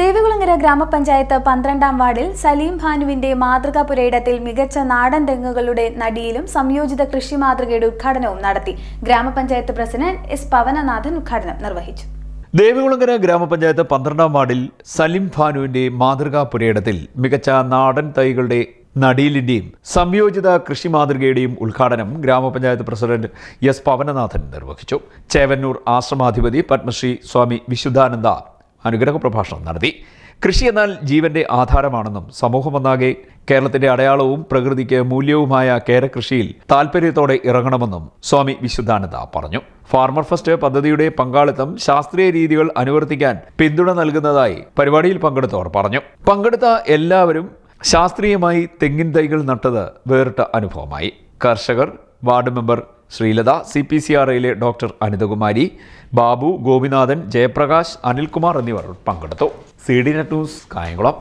ദേവികുളങ്ങര ഗ്രാമപഞ്ചായത്ത് പന്ത്രണ്ടാം വാർഡിൽ സലീം ഭാനുവിന്റെ മാതൃകാ പുരയിടത്തിൽ മികച്ച നാടൻ തെങ്ങുകളുടെ നടിയിലും സംയോജിത കൃഷി മാതൃകയുടെ ഉദ്ഘാടനവും നടത്തി. ഗ്രാമപഞ്ചായത്ത് പ്രസിഡന്റ് എസ് പവനനാഥൻ ഉദ്ഘാടനം നിർവഹിച്ചു. ദേവികുളങ്ങര ഗ്രാമപഞ്ചായത്ത് പന്ത്രണ്ടാം വാർഡിൽ സലീം ഭാനുവിന്റെ മാതൃകാ പുരയിടത്തിൽ മികച്ച നാടൻ തൈകളുടെ നടീലിന്റെയും സംയോജിത കൃഷി മാതൃകയുടെയും ഉദ്ഘാടനം ഗ്രാമപഞ്ചായത്ത് പ്രസിഡന്റ് എസ് പവനനാഥൻ നിർവഹിച്ചു. ചേവന്നൂർ ആശ്രമാധിപതി പത്മശ്രീ സ്വാമി വിശുദ്ധാനന്ദ അനുഗ്രഹ പ്രഭാഷണം നടത്തി. കൃഷി എന്നാൽ ജീവന്റെ ആധാരമാണെന്നും സമൂഹമൊന്നാകെ കേരളത്തിന്റെ അടയാളവും പ്രകൃതിക്ക് മൂല്യവുമായ കേരകൃഷിയിൽ താൽപര്യത്തോടെ ഇറങ്ങണമെന്നും സ്വാമി വിശുദ്ധാനന്ദ പറഞ്ഞു. ഫാർമർ ഫസ്റ്റ് പദ്ധതിയുടെ പങ്കാളിത്തം ശാസ്ത്രീയ രീതികൾ അനുവർത്തിക്കാൻ പിന്തുണ നൽകുന്നതായി പരിപാടിയിൽ പങ്കെടുത്തവർ പറഞ്ഞു. പങ്കെടുത്ത എല്ലാവരും ശാസ്ത്രീയമായി തെങ്ങിൻ തൈകൾ നട്ടത് വേറിട്ട അനുഭവമായി. കർഷകർ ward member Sreelatha C P C R ഐയിലെ doctor Anithakumari Babu Gopinathan Jayaprakash Anilkumar എന്നിവർ പങ്കെടുത്തു. C D net news Kayamkulam.